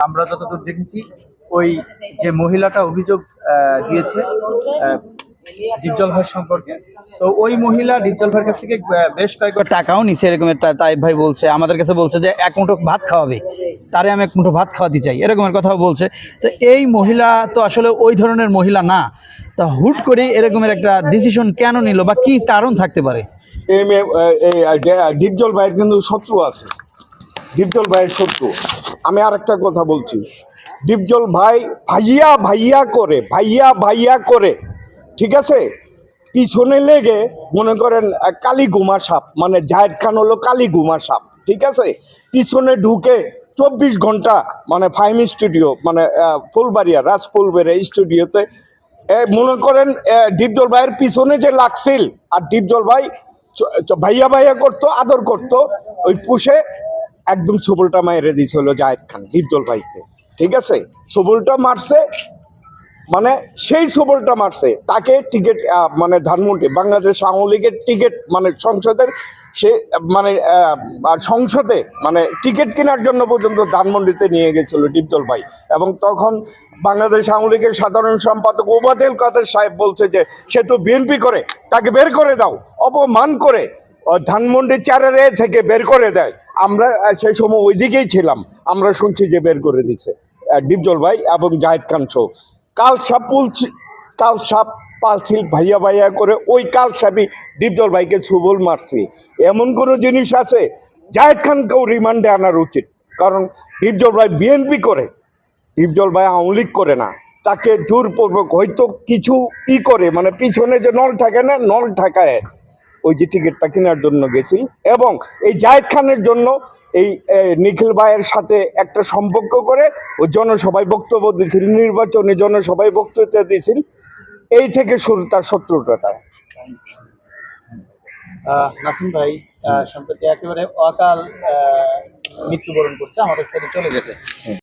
আমরা যতদূর দেখেছি ওই যে মহিলাটা অভিযোগ দিয়েছে আহ, ডিপজল ভাই সম্পর্কে। তো ওই মহিলা ডিপজল ভাইয়ের কাছ থেকে বেশ কয়েক টাকাও নিছে এরকম একটা তাই ভাই বলছে। আমাদের কাছে বলছে যে এক মুঠো ভাত খাওয়াবে। তারে আমি এক মুঠো ভাত খাওয়াতে চাই এরকমের কথাও বলছে। তো এই মহিলা তো আসলে ওই ধরনের মহিলা না। তা হুট করে এরকমের একটা ডিসিশন কেন নিল বা কি কারণ থাকতে পারে? এই ডিপজল ভাইয়ের কিন্তু শত্রু আছে। ডিপজল ভাইয়ের শত্রু। আমি আর একটা কথা বলছি। ডিপজল ভাই ভাইয়া ভাইয়া করে, ভাইয়া ভাইয়া করে, ঠিক আছে? পিছনে লেগে মনে করেন কালী গুমা সাপ মানে জাহেদ খান হলো কালী গুমা সাপ, ঠিক আছে? পিছনে ঢুকে চব্বিশ ঘণ্টা মানে ফাইম স্টুডিও মানে ফুলবাড়িয়া রাজ ফুলবাড়িয়া স্টুডিওতে মনে করেন ডিপজল ভাইয়ের পিছনে যে লাগছিল, আর ডিপজল ভাই ভাইয়া ভাইয়া করতো, আদর করতো, ওই পুষে একদম সবলটা মাইরে দিয়েছিল জাহেদ খান ডিপজল ভাইকে। ঠিক আছে? সবলটা মারছে মানে সেই সবলটা মারছে। তাকে টিকিট মানে ধানমন্ডি, বাংলাদেশ আওয়ামী লীগের টিকিট মানে সংসদের সে মানে সংসদে মানে টিকিট কেনার জন্য পর্যন্ত ধানমন্ডিতে নিয়ে গেছিল ডিপজল ভাই। এবং তখন বাংলাদেশ আওয়ামী লীগের সাধারণ সম্পাদক ওবাদেল কাদের সাহেব বলছে যে, সে তো বিএনপি করে, তাকে বের করে দাও, অপমান করে ধানমন্ডি চারের থেকে বের করে দেয়। আমরা সেই সময় ওই দিকেই ছিলাম। আমরা শুনছি যে বের করে দিচ্ছে ডিপজল ভাই এবং জাহেদ খান সহ। কাল সাপ পুলছি কাল সাপ পালছিল ভাইয়া ভাইয়া করে ওই কাল সাপই ডিপজল ভাইকে ছুবল মারছি। এমন কোনো জিনিস আছে? জাহেদ খানকেও রিমান্ডে আনার উচিত। কারণ ডিপজল ভাই বিএনপি করে, ডিপজল ভাই আওয়ামী লীগ করে না। তাকে জোরপূর্বক হয়তো কিছু ই করে মানে পিছনে যে নল থাকে না, নল ঠাকায় ওই যে টিকিটটা কেনার জন্য গেছি। এবং এই জায়েদ খানের জন্য এই নিখিল ভাইয়ের সাথে একটা সম্পর্ক করে ও জনসভায় বক্তব্য দিয়েছিল, নির্বাচনে জনসভায় বক্তব্য দিয়েছিল। এই থেকে শুরু তার শত্রুতাটা। নাসিম ভাই সম্প্রতি একেবারে অকাল মৃত্যুবরণ করছে, আমাদের চলে গেছে।